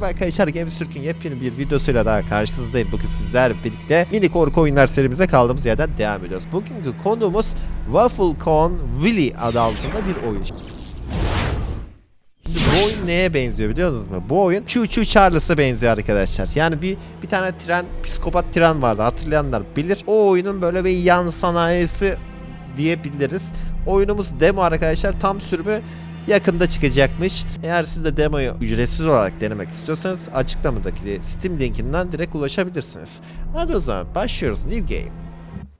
Merhaba arkadaşlar Games Türk'ün yepyeni bir videosuyla daha karşınızdayım. Bugün sizler birlikte mini korku oyunlar serimize kaldığımız yerden devam ediyoruz. Bugünkü konuğumuz Waffle Cone Willy adı altında bir oyun. Şimdi bu oyun neye benziyor biliyor musunuz mu? Bu oyun Choo Choo Charles'a benziyor arkadaşlar. Yani bir bir tane tren, psikopat tren vardı hatırlayanlar bilir. O oyunun böyle bir yan sanayisi diyebiliriz. Oyunumuz demo arkadaşlar tam sürümü yakında çıkacakmış. Eğer siz de demoyu ücretsiz olarak denemek istiyorsanız açıklamadaki Steam linkinden direkt ulaşabilirsiniz. Hadi o zaman başlıyoruz New Game.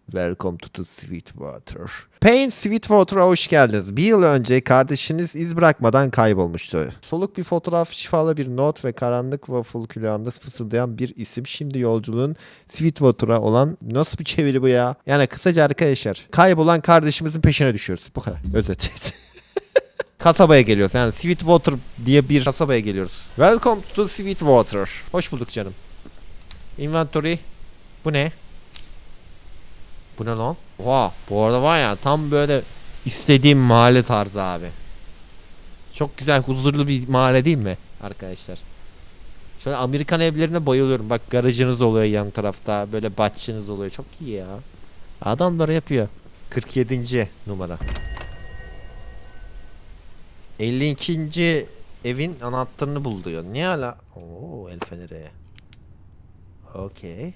Welcome to the Sweetwater. Pain Sweetwater'a hoş geldiniz. Bir yıl önce kardeşiniz iz bırakmadan kaybolmuştu. Soluk bir fotoğraf, şifalı bir not ve karanlık waffle külahında fısıldayan bir isim. Şimdi yolculuğun Sweetwater'a olan nasıl bir çeviri bu ya? Yani kısaca arkadaşlar kaybolan kardeşimizin peşine düşüyoruz. Bu kadar. Özet. kasabaya geliyoruz. Yani Sweetwater diye bir kasabaya geliyoruz. Welcome to Sweetwater. Hoş bulduk canım. Inventory. Bu ne? Bu ne lan? Oha bu arada var ya tam böyle istediğim mahalle tarzı abi. Çok güzel huzurlu bir mahalle değil mi arkadaşlar? Şöyle Amerikan evlerine bayılıyorum. Bak garajınız oluyor yan tarafta. Böyle bahçeniz oluyor. Çok iyi ya. Adamlar yapıyor. 47. numara. 52. evin anahtarını bul diyor. Niye hala? Oo el feneri. Okey.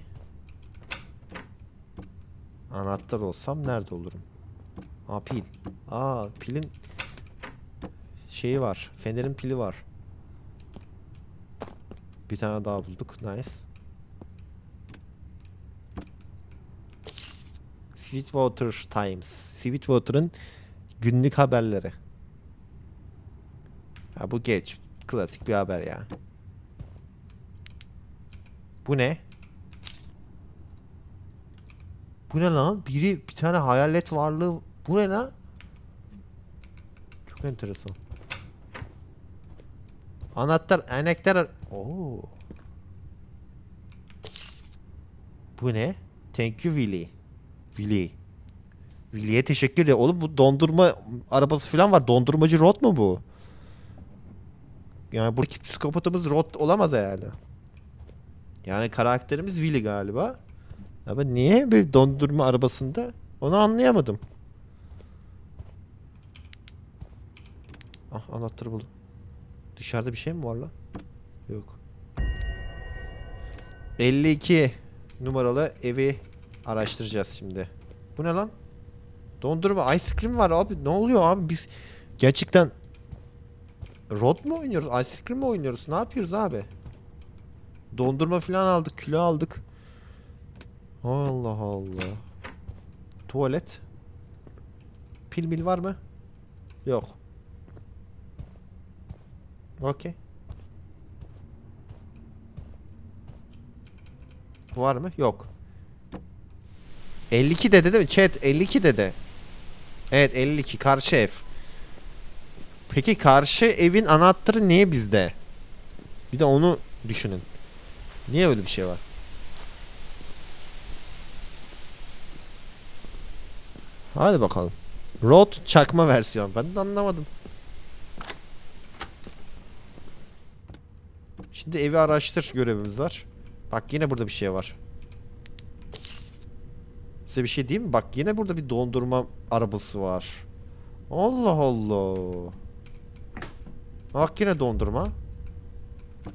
Anahtar olsam nerede olurum? Aa pil. Aa pilin şeyi var. Fenerin pili var. Bir tane daha bulduk. Nice. Sweetwater Times. Sweetwater'ın günlük haberleri. Ha bu geç. Klasik bir haber ya. Bu ne? Bu ne lan? Biri bir tane hayalet varlığı. Bu ne lan? Çok enteresan. Anahtar, enektar. Oo. Bu ne? Thank you Willy. Willy. Willy'ye teşekkür ederim. Oğlum bu dondurma arabası falan var. Dondurmacı Rod mu bu? Yani buradaki psikopatımız Rod olamaz herhalde. Yani karakterimiz Willy galiba. Ama niye bir dondurma arabasında? Onu anlayamadım. Ah anahtarı buldum. Dışarıda bir şey mi var lan? Yok. 52 numaralı evi araştıracağız şimdi. Bu ne lan? Dondurma ice cream var abi. Ne oluyor abi biz gerçekten Rod mu oynuyoruz? Ice cream mi oynuyoruz? Ne yapıyoruz abi? Dondurma falan aldık, kilo aldık. Allah Allah. Tuvalet. Pil mil var mı? Yok. Okey. Var mı? Yok. 52 dedi değil mi? Chat 52 dedi. Evet 52 karşı ev. Peki karşı evin anahtarı niye bizde? Bir de onu düşünün. Niye böyle bir şey var? Hadi bakalım. Road çakma versiyon. Ben de anlamadım. Şimdi evi araştır görevimiz var. Bak yine burada bir şey var. Size bir şey diyeyim mi? Bak yine burada bir dondurma arabası var. Allah Allah. Bak yine dondurma.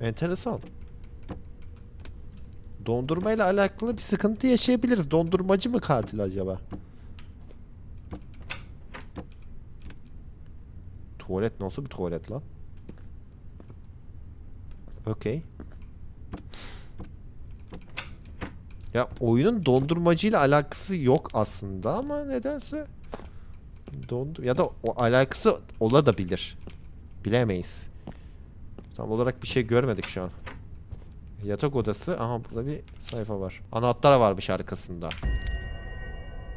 Enteresan. Dondurma ile alakalı bir sıkıntı yaşayabiliriz. Dondurmacı mı katil acaba? Tuvalet nasıl bir tuvalet lan? Okey. Ya oyunun dondurmacıyla alakası yok aslında ama nedense dondur ya da o alakası ola. Bilemeyiz. Tam olarak bir şey görmedik şu an. Yatak odası. Aha burada bir sayfa var. Anahtar varmış arkasında.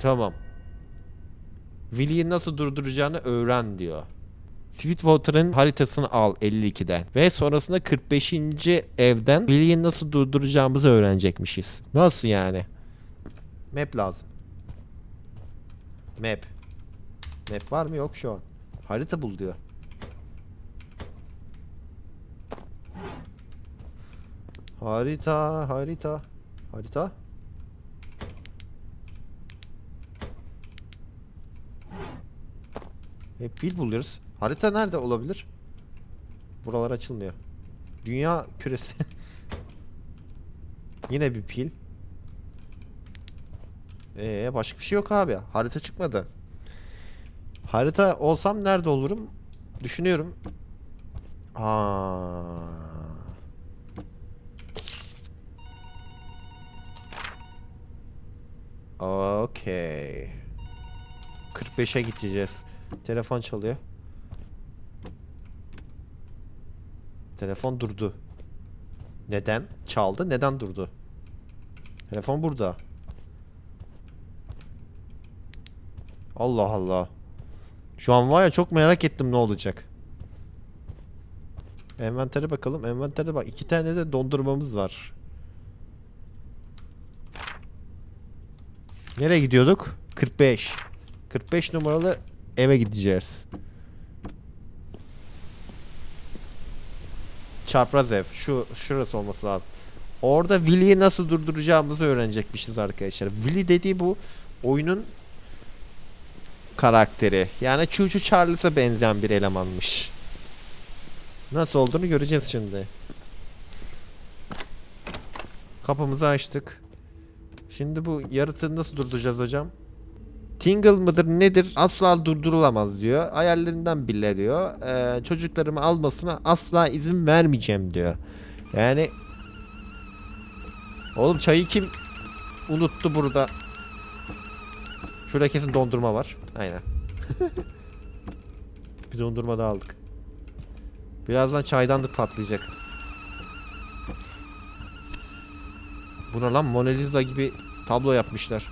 Tamam. Willy'yi nasıl durduracağını öğren diyor. Sweetwater'ın haritasını al 52'den. Ve sonrasında 45. evden Willy'yi nasıl durduracağımızı öğrenecekmişiz. Nasıl yani? Map lazım. Map. Map var mı? Yok şu an. Harita bul diyor. Harita, harita, harita. Hep pil buluyoruz. Harita nerede olabilir? Buralar açılmıyor. Dünya küresi. Yine bir pil. Ee başka bir şey yok abi. Harita çıkmadı. Harita olsam nerede olurum? Düşünüyorum. Aa. Okey. 45'e gideceğiz. Telefon çalıyor. Telefon durdu. Neden? Çaldı. Neden durdu? Telefon burada. Allah Allah. Şu an var ya çok merak ettim ne olacak. Envantere bakalım. Envantere bak. iki tane de dondurmamız var. Nereye gidiyorduk? 45. 45 numaralı eve gideceğiz. Çapraz ev. Şu şurası olması lazım. Orada Willy'yi nasıl durduracağımızı öğrenecekmişiz arkadaşlar. Willy dediği bu oyunun karakteri. Yani Choo Charles'a benzeyen bir elemanmış. Nasıl olduğunu göreceğiz şimdi. Kapımızı açtık. Şimdi bu yaratığı nasıl durduracağız hocam? Tingle mıdır nedir asla durdurulamaz diyor. Hayallerinden bile diyor. Ee, çocuklarımı almasına asla izin vermeyeceğim diyor. Yani Oğlum çayı kim unuttu burada? Şurada kesin dondurma var. Aynen. bir dondurma da aldık. Birazdan çaydanlık patlayacak. Buna lan Mona Lisa gibi tablo yapmışlar.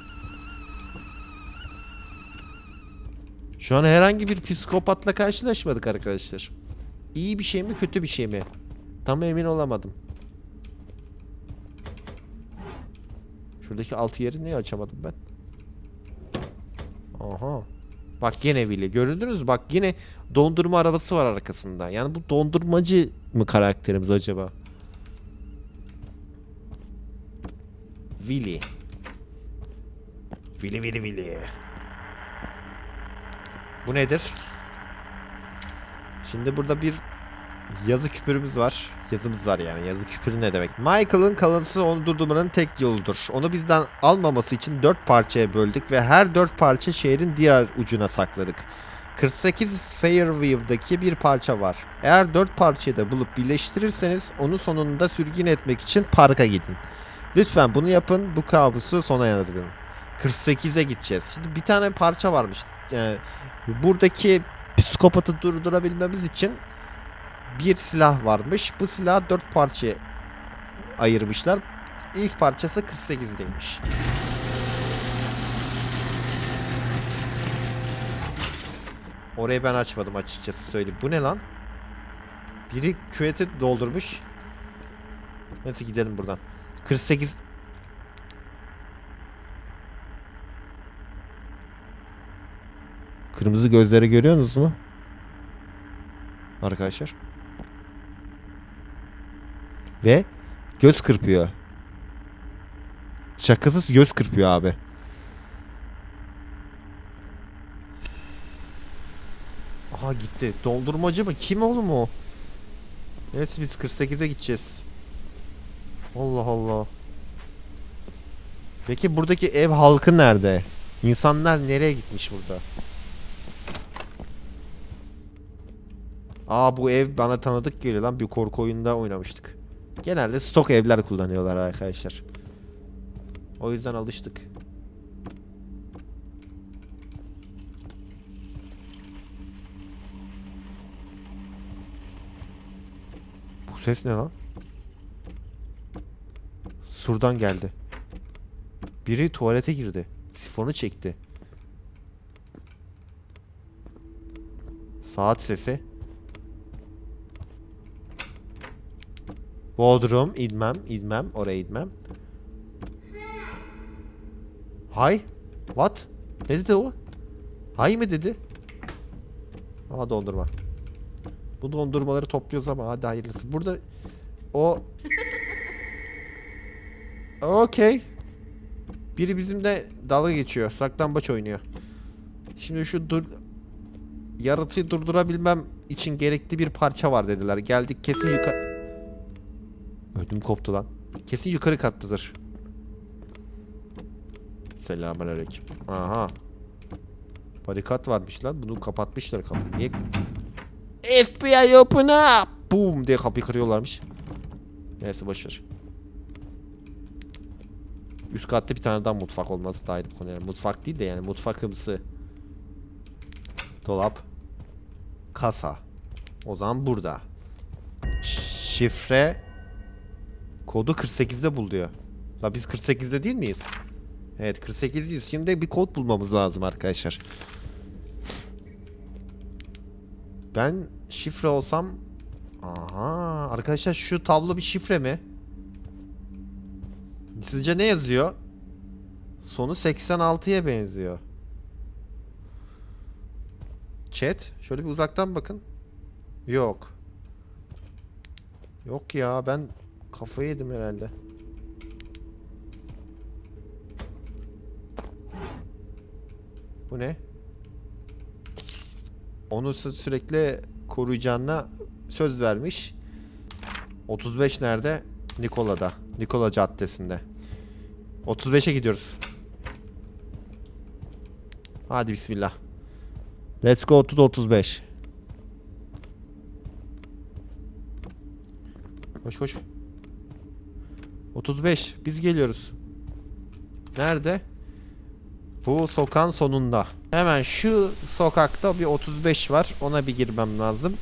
Şu an herhangi bir psikopatla karşılaşmadık arkadaşlar. İyi bir şey mi kötü bir şey mi? Tam emin olamadım. Şuradaki altı yeri niye açamadım ben? Aha. Bak yine Willy. Gördünüz mü? Bak yine dondurma arabası var arkasında. Yani bu dondurmacı mı karakterimiz acaba? Willy. Willy Willy Willy. Bu nedir? Şimdi burada bir yazı küpürümüz var. Yazımız var yani. Yazı küpürü ne demek? Michael'ın kalıntısı onu durdurmanın tek yoludur. Onu bizden almaması için dört parçaya böldük ve her dört parça şehrin diğer ucuna sakladık. 48 Fairview'daki bir parça var. Eğer dört parçayı da bulup birleştirirseniz onu sonunda sürgün etmek için parka gidin. Lütfen bunu yapın. Bu kabusu sona erdirin. 48'e gideceğiz. Şimdi bir tane parça varmış. Yani buradaki psikopatı durdurabilmemiz için bir silah varmış. Bu silahı dört parçaya ayırmışlar. İlk parçası 48'deymiş. Orayı ben açmadım açıkçası söyleyeyim. Bu ne lan? Biri küveti doldurmuş. Neyse gidelim buradan. 48 Kırmızı gözleri görüyorsunuz mu? Arkadaşlar. Ve göz kırpıyor. Şakasız göz kırpıyor abi. Aha gitti. Doldurmacı mı? Kim oğlum o? Neyse biz 48'e gideceğiz. Allah Allah. Peki buradaki ev halkı nerede? İnsanlar nereye gitmiş burada? Aa bu ev bana tanıdık geliyor lan. Bir korku oyununda oynamıştık. Genelde stok evler kullanıyorlar arkadaşlar. O yüzden alıştık. Bu ses ne lan? Surdan geldi. Biri tuvalete girdi. Sifonu çekti. Saat sesi. Bodrum, idmem, idmem, oraya idmem. Hay? What? Ne dedi o? Hay mı dedi? Aa dondurma. Bu dondurmaları topluyoruz ama hadi hayırlısı. Burada o Okey. Biri bizimle dalga geçiyor. Saklambaç oynuyor. Şimdi şu dur yaratığı durdurabilmem için gerekli bir parça var dediler. Geldik kesin yukarı... Ödüm koptu lan. Kesin yukarı kattadır. Selamünaleyküm. Aha. Barikat varmış lan. Bunu kapatmışlar kapıyı. Niye? FBI open up. Boom diye kapıyı kırıyorlarmış. Neyse boşver. Üst katta bir tane daha mutfak olması da ayrı bir konu. Yani mutfak değil de yani mutfakımsı. Dolap. Kasa. O zaman burada. Şifre. Kodu 48'de bul diyor. La biz 48'de değil miyiz? Evet 48'deyiz. Şimdi bir kod bulmamız lazım arkadaşlar. Ben şifre olsam... Aha arkadaşlar şu tablo bir şifre mi? Sizce ne yazıyor? Sonu 86'ya benziyor. Chat, şöyle bir uzaktan bakın. Yok. Yok ya, ben kafayı yedim herhalde. Bu ne? Onu sü- sürekli koruyacağına söz vermiş. 35 nerede? Nikola'da. Nikola Caddesi'nde. 35'e gidiyoruz. Hadi bismillah. Let's go to the 35. Koş koş. 35. Biz geliyoruz. Nerede? Bu sokağın sonunda. Hemen şu sokakta bir 35 var. Ona bir girmem lazım.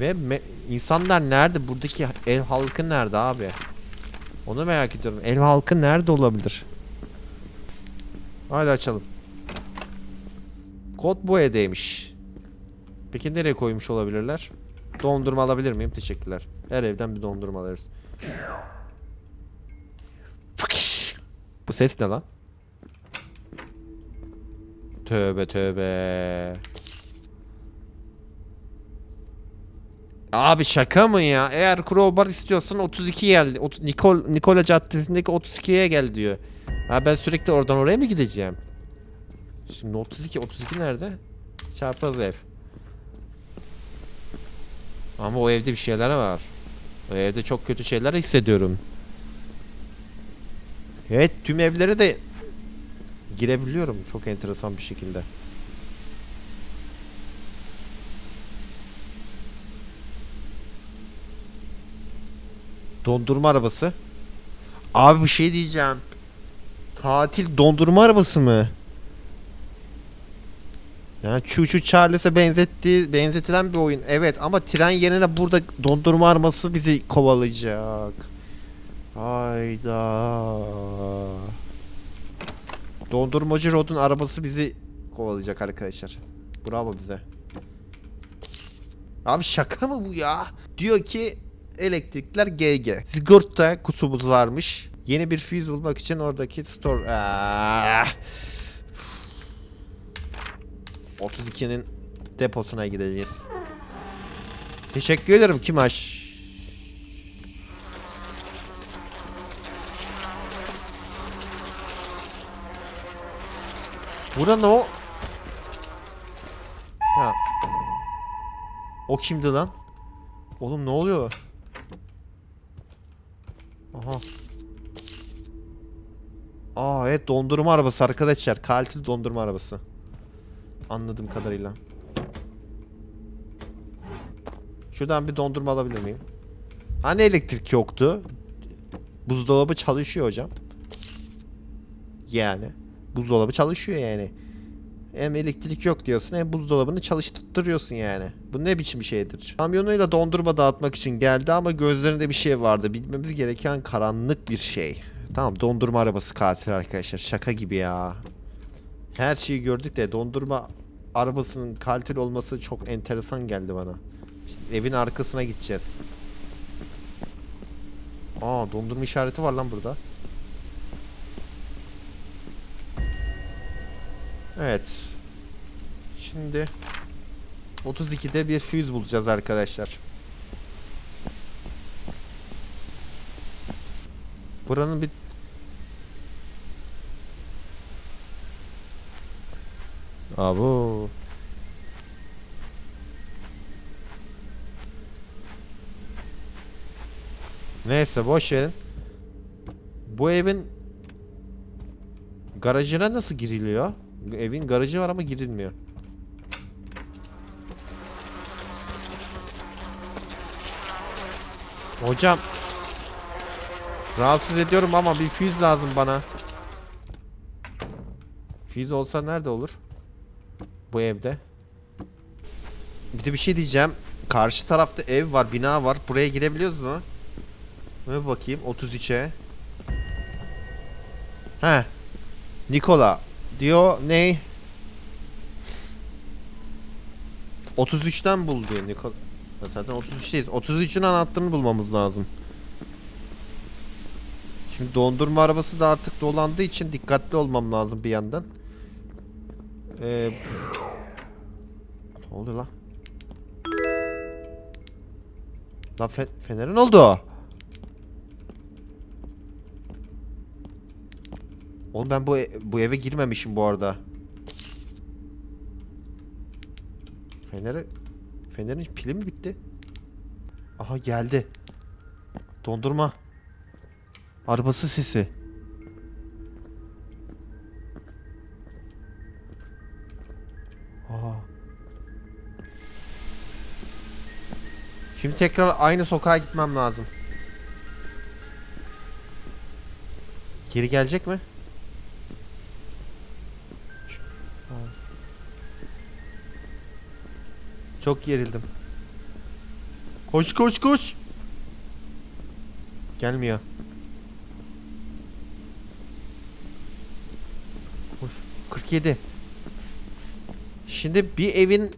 Ve insanlar nerede? Buradaki ev halkı nerede abi? Onu merak ediyorum. Ev halkı nerede olabilir? Hadi açalım. Kod bu evdeymiş. Peki nereye koymuş olabilirler? Dondurma alabilir miyim? Teşekkürler. Her evden bir dondurma alırız. Bu ses ne lan? Tövbe tövbe. Abi şaka mı ya? Eğer crowbar istiyorsan 32 gel. Nikol Nikola Caddesi'ndeki 32'ye gel diyor. Ha ben sürekli oradan oraya mı gideceğim? Şimdi 32 32 nerede? Çarpaz ev. Ama o evde bir şeyler var. O evde çok kötü şeyler hissediyorum. Evet tüm evlere de girebiliyorum çok enteresan bir şekilde. Dondurma arabası. Abi bir şey diyeceğim. Tatil dondurma arabası mı? Yani Choo Choo Charles'e benzetti, benzetilen bir oyun. Evet ama tren yerine burada dondurma arabası bizi kovalayacak. Hayda. Dondurmacı Rod'un arabası bizi kovalayacak arkadaşlar. Bravo bize. Abi şaka mı bu ya? Diyor ki elektrikler GG. Sigorta kutumuz varmış. Yeni bir fuse bulmak için oradaki store... Ah. 32'nin deposuna gideceğiz. Teşekkür ederim Kimaş. Burada ne o? Ha. O kimdi lan? Oğlum ne oluyor? Aha. Aa evet dondurma arabası arkadaşlar. Kaliteli dondurma arabası. Anladığım kadarıyla. Şuradan bir dondurma alabilir miyim? Hani elektrik yoktu? Buzdolabı çalışıyor hocam. Yani. Buzdolabı çalışıyor yani. Hem elektrik yok diyorsun hem buzdolabını çalıştırıyorsun yani. Bu ne biçim bir şeydir? Kamyonuyla dondurma dağıtmak için geldi ama gözlerinde bir şey vardı. Bilmemiz gereken karanlık bir şey. Tamam dondurma arabası katil arkadaşlar. Şaka gibi ya. Her şeyi gördük de dondurma arabasının kaliteli olması çok enteresan geldi bana. İşte evin arkasına gideceğiz. Aa dondurma işareti var lan burada. Evet. Şimdi 32'de bir fuse bulacağız arkadaşlar. Buranın bir Abo. Neyse boş verin. Bu evin garajına nasıl giriliyor? Evin garajı var ama girilmiyor. Hocam Rahatsız ediyorum ama bir füz lazım bana. Füz olsa nerede olur? Bu evde. Bir de bir şey diyeceğim. Karşı tarafta ev var, bina var. Buraya girebiliyoruz mu? Bir bakayım 33'e. He. Nikola diyor ne? 33'ten bul diyor Nikola. Ya Zaten 33'teyiz. 33'ün anahtarını bulmamız lazım. Şimdi dondurma arabası da artık dolandığı için dikkatli olmam lazım bir yandan. Ee, ne oluyor lan? Lan fe fenerin oldu. Oğlum ben bu e- bu eve girmemişim bu arada. Feneri Fenerin pili mi bitti? Aha geldi. Dondurma. Arabası sesi. Aa. Şimdi tekrar aynı sokağa gitmem lazım. Geri gelecek mi? Çok gerildim. Koş koş koş. Gelmiyor. Koş. 47. Şimdi bir evin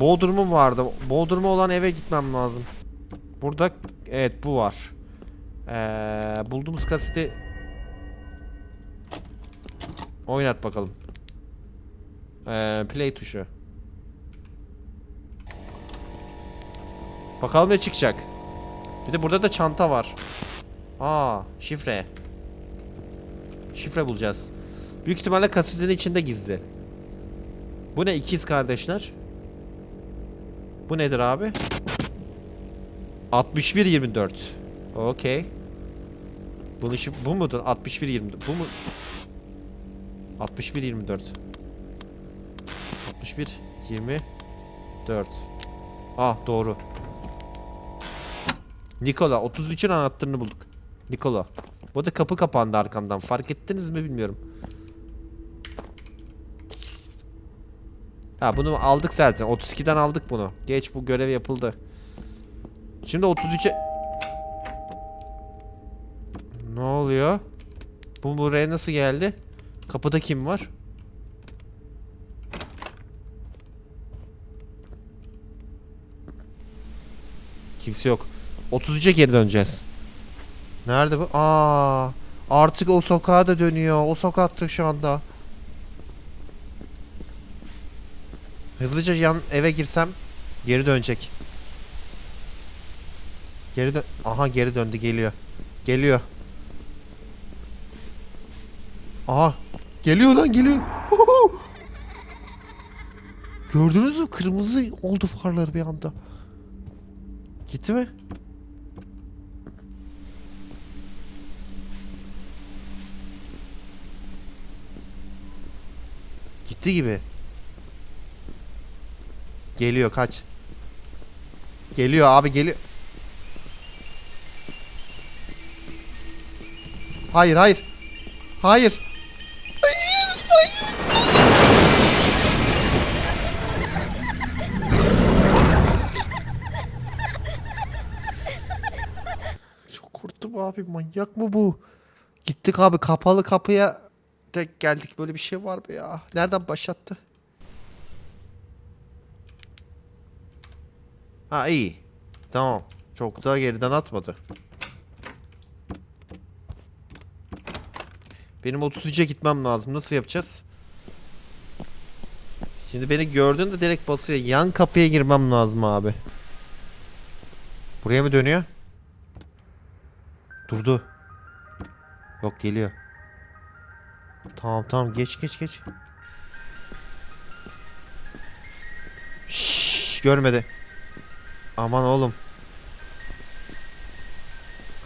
Bodrumu vardı. Bodrumu olan eve gitmem lazım. Burada evet bu var. Ee, bulduğumuz kaseti oynat bakalım. Ee, play tuşu. Bakalım ne çıkacak. Bir de burada da çanta var. Aa, şifre. Şifre bulacağız. Büyük ihtimalle kasetin içinde gizli. Bu ne ikiz kardeşler? Bu nedir abi? 6124. Okey. Bunun işi bu mudur? 6124. Bu mu? 6124. 6124. Ah doğru. Nikola 33'ün anahtarını bulduk. Nikola. Bu da kapı kapandı arkamdan. Fark ettiniz mi bilmiyorum. Ha bunu aldık zaten. 32'den aldık bunu. Geç bu görev yapıldı. Şimdi 33'e... Ne oluyor? Bu buraya nasıl geldi? Kapıda kim var? Kimse yok. 33'e geri döneceğiz. Nerede bu? Aa, artık o sokağa da dönüyor. O sokakta şu anda. Hızlıca yan eve girsem geri dönecek. Geri dön. Aha geri döndü geliyor. Geliyor. Aha geliyor lan geliyor. Gördünüz mü? Kırmızı oldu farları bir anda. Gitti mi? Gitti gibi. Geliyor kaç. Geliyor abi geliyor. Hayır hayır. Hayır. Abi manyak mı bu? Gittik abi kapalı kapıya tek geldik böyle bir şey var mı ya? Nereden başlattı? Ha iyi. Tamam. Çok daha geriden atmadı. Benim 33'e gitmem lazım. Nasıl yapacağız? Şimdi beni gördüğünde direkt basıyor. Yan kapıya girmem lazım abi. Buraya mı dönüyor? Durdu. Yok geliyor. Tamam tamam geç geç geç. Şşş görmedi. Aman oğlum.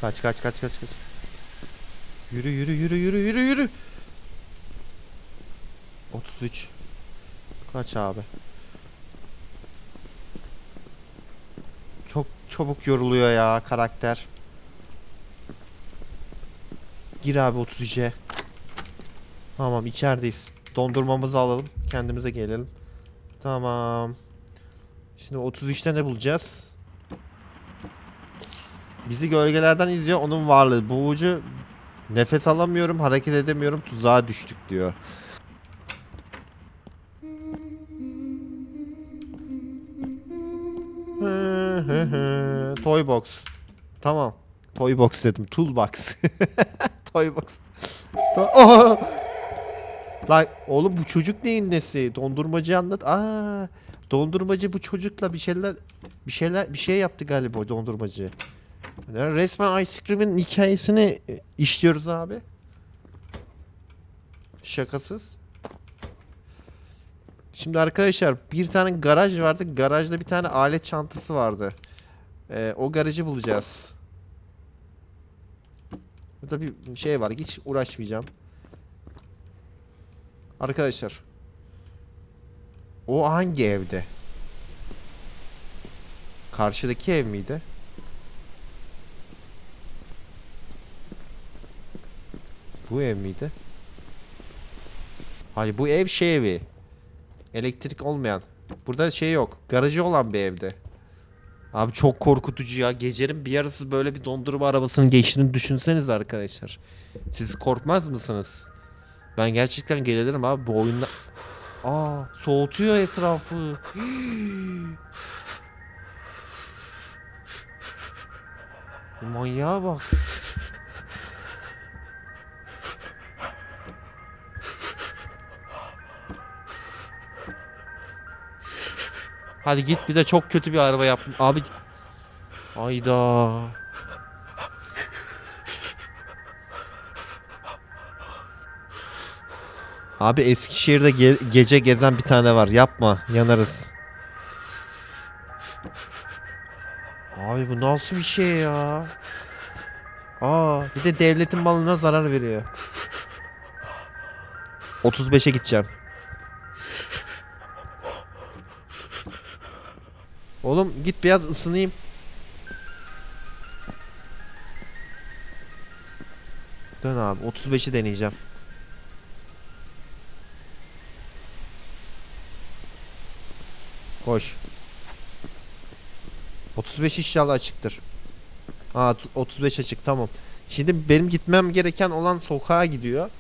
Kaç kaç kaç kaç kaç. Yürü yürü yürü yürü yürü yürü. 33. Kaç abi. Çok çabuk yoruluyor ya karakter. Gir abi 33'e. Tamam içerideyiz. Dondurmamızı alalım. Kendimize gelelim. Tamam. Şimdi 33'te ne bulacağız? Bizi gölgelerden izliyor onun varlığı. Boğucu nefes alamıyorum, hareket edemiyorum, tuzağa düştük diyor. Toy box. Tamam. Toy box dedim. Toolbox. Box. To- Oh! Lan oğlum bu çocuk neyin nesi? Dondurmacı anlat. Aa, dondurmacı bu çocukla bir şeyler bir şeyler bir şey yaptı galiba dondurmacı. Yani resmen Ice Cream'in hikayesini e, işliyoruz abi. Şakasız. Şimdi arkadaşlar bir tane garaj vardı. Garajda bir tane alet çantası vardı. Ee, o garajı bulacağız. Burada bir şey var. Hiç uğraşmayacağım. Arkadaşlar. O hangi evde? Karşıdaki ev miydi? Bu ev miydi? Hayır bu ev şey evi. Elektrik olmayan. Burada şey yok. Garajı olan bir evde. Abi çok korkutucu ya. Gecenin bir yarısı böyle bir dondurma arabasının geçtiğini düşünseniz arkadaşlar. Siz korkmaz mısınız? Ben gerçekten gelirim abi bu oyunda. Aa soğutuyor etrafı. Manyağa bak. Hadi git bir de çok kötü bir araba yap. Abi. Ayda. Abi Eskişehir'de ge- gece gezen bir tane var. Yapma. Yanarız. Abi bu nasıl bir şey ya? Aa, bir de devletin malına zarar veriyor. 35'e gideceğim. Oğlum git biraz ısınayım. Dön abi 35'i deneyeceğim. Koş. 35 inşallah açıktır. Aa t- 35 açık tamam. Şimdi benim gitmem gereken olan sokağa gidiyor.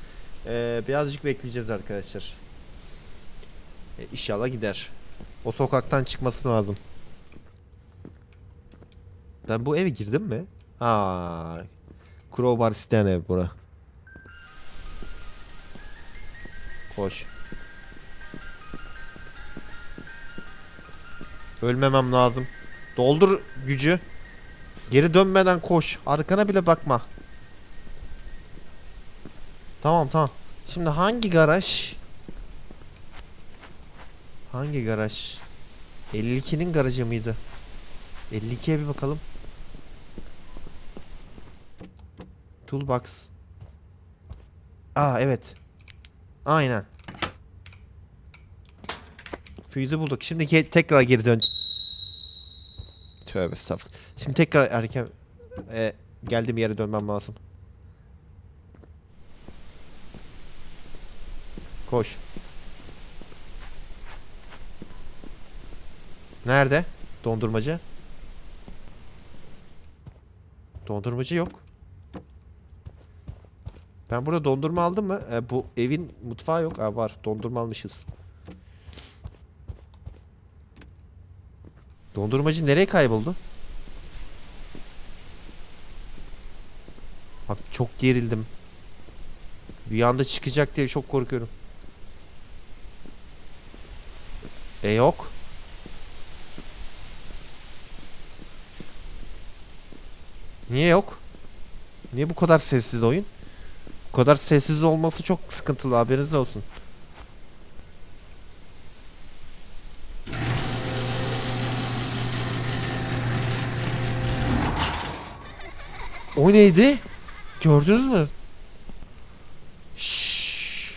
Ee, birazcık bekleyeceğiz arkadaşlar. Ee, inşallah gider. O sokaktan çıkması lazım. Ben bu eve girdim mi? Aa. Crowbar isteyen ev bura. Koş. Ölmemem lazım. Doldur gücü. Geri dönmeden koş. Arkana bile bakma. Tamam tamam. Şimdi hangi garaj? Hangi garaj? 52'nin garajı mıydı? 52'ye bir bakalım. Toolbox. Aa evet. Aynen. Füze bulduk. Şimdi tekrar geri dön. Tövbe estağfurullah. Şimdi tekrar erken e, geldiğim yere dönmem lazım. Koş. Nerede? Dondurmacı. Dondurmacı yok. Ben burada dondurma aldım mı? E, bu evin mutfağı yok. Aa, var. Dondurma almışız. Dondurmacı nereye kayboldu? Bak çok gerildim. Bir anda çıkacak diye çok korkuyorum. E yok. Niye yok? Niye bu kadar sessiz oyun? Bu kadar sessiz olması çok sıkıntılı haberiniz olsun. O neydi? Gördünüz mü? Şşş.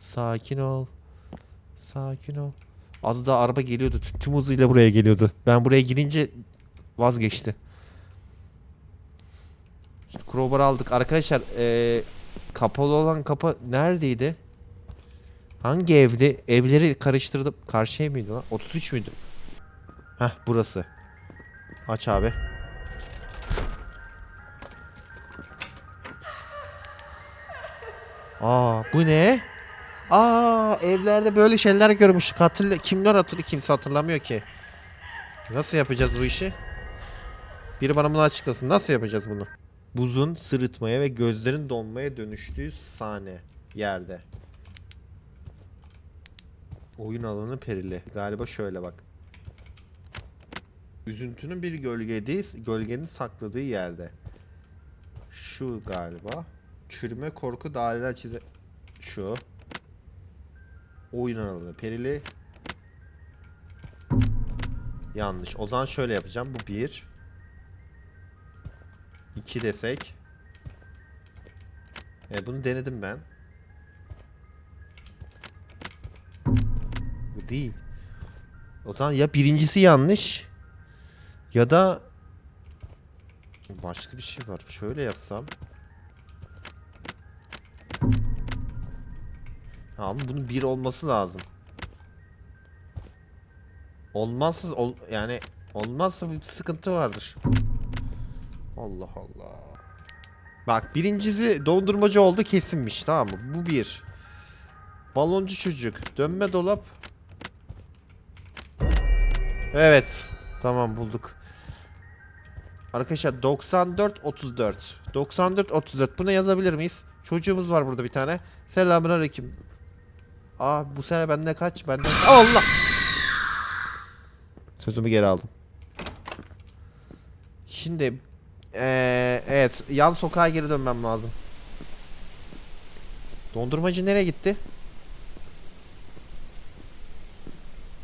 Sakin ol. Sakin ol. Az daha araba geliyordu. Tüm- hızıyla buraya geliyordu. Ben buraya girince vazgeçti. Crowbar aldık. Arkadaşlar eee, kapalı olan kapı neredeydi? Hangi evdi? Evleri karıştırdım. Karşı ev miydi lan? 33 müydü? Heh burası. Aç abi. Aa bu ne? Aa evlerde böyle şeyler görmüştük. Hatırla kimler hatırlıyor kimse hatırlamıyor ki. Nasıl yapacağız bu işi? Biri bana bunu açıklasın. Nasıl yapacağız bunu? Buzun sırıtmaya ve gözlerin donmaya dönüştüğü sahne yerde. Oyun alanı perili. Galiba şöyle bak. Üzüntünün bir gölgedeyiz. Gölgenin sakladığı yerde. Şu galiba. Çürüme korku daireler çize... Şu. Oyun alanı perili. Yanlış. O zaman şöyle yapacağım. Bu bir. İki desek. E bunu denedim ben. Bu değil. O zaman ya birincisi yanlış ya da başka bir şey var. Şöyle yapsam. Ama bunun bir olması lazım. Olmazsa ol, yani olmazsa bir sıkıntı vardır. Allah Allah. Bak birincisi dondurmacı oldu kesinmiş tamam mı? Bu bir. Baloncu çocuk. Dönme dolap. Evet. Tamam bulduk. Arkadaşlar 94 34. 94 34. Buna yazabilir miyiz? Çocuğumuz var burada bir tane. Selamünaleyküm. Aa bu sene bende kaç? Bende Allah. Sözümü geri aldım. Şimdi ee, evet yan sokağa geri dönmem lazım. Dondurmacı nereye gitti?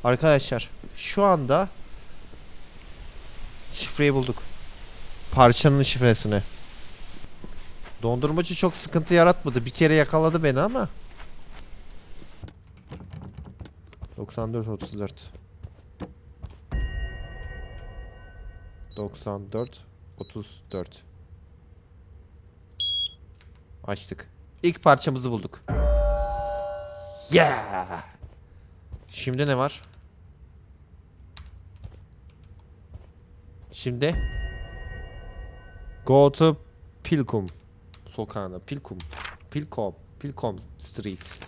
Arkadaşlar şu anda şifreyi bulduk. Parçanın şifresini. Dondurmacı çok sıkıntı yaratmadı. Bir kere yakaladı beni ama. 94 34. 94 34. Açtık. İlk parçamızı bulduk. Yeah! Şimdi ne var? Şimdi Go to Pilkum sokağına. Pilkum. Pilkom. Pilkom Street.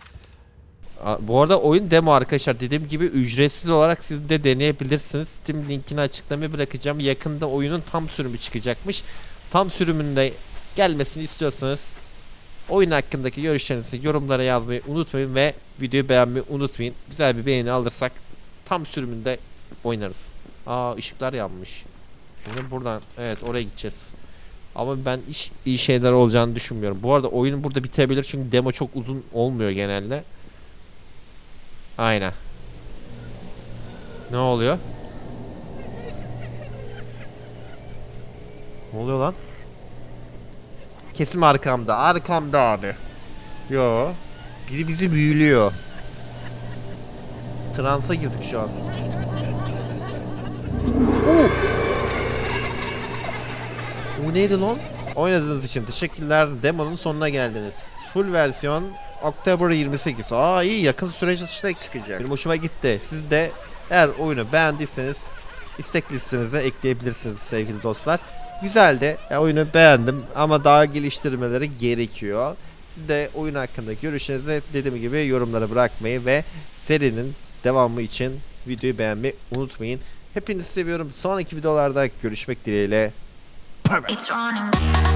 Bu arada oyun demo arkadaşlar. Dediğim gibi ücretsiz olarak siz de deneyebilirsiniz. Steam linkini açıklamaya bırakacağım. Yakında oyunun tam sürümü çıkacakmış. Tam sürümünde gelmesini istiyorsanız oyun hakkındaki görüşlerinizi yorumlara yazmayı unutmayın ve videoyu beğenmeyi unutmayın. Güzel bir beğeni alırsak tam sürümünde oynarız. Aa ışıklar yanmış. Şimdi buradan evet oraya gideceğiz. Ama ben iş, iyi şeyler olacağını düşünmüyorum. Bu arada oyun burada bitebilir çünkü demo çok uzun olmuyor genelde. Aynen. Ne oluyor? Ne oluyor lan? Kesim arkamda. Arkamda abi. Yo. Biri bizi büyülüyor. Transa girdik şu an. Oo! O neydi lan? Oynadığınız için teşekkürler. Demonun sonuna geldiniz. Full versiyon October 28. Aa iyi yakın süreç işte çıkacak. Benim hoşuma gitti. Siz de eğer oyunu beğendiyseniz istek listenize ekleyebilirsiniz sevgili dostlar. Güzel de ya, oyunu beğendim ama daha geliştirmeleri gerekiyor. Siz de oyun hakkında görüşlerinizi dediğim gibi yorumlara bırakmayı ve serinin devamı için videoyu beğenmeyi unutmayın. Hepinizi seviyorum. Sonraki videolarda görüşmek dileğiyle. It's running.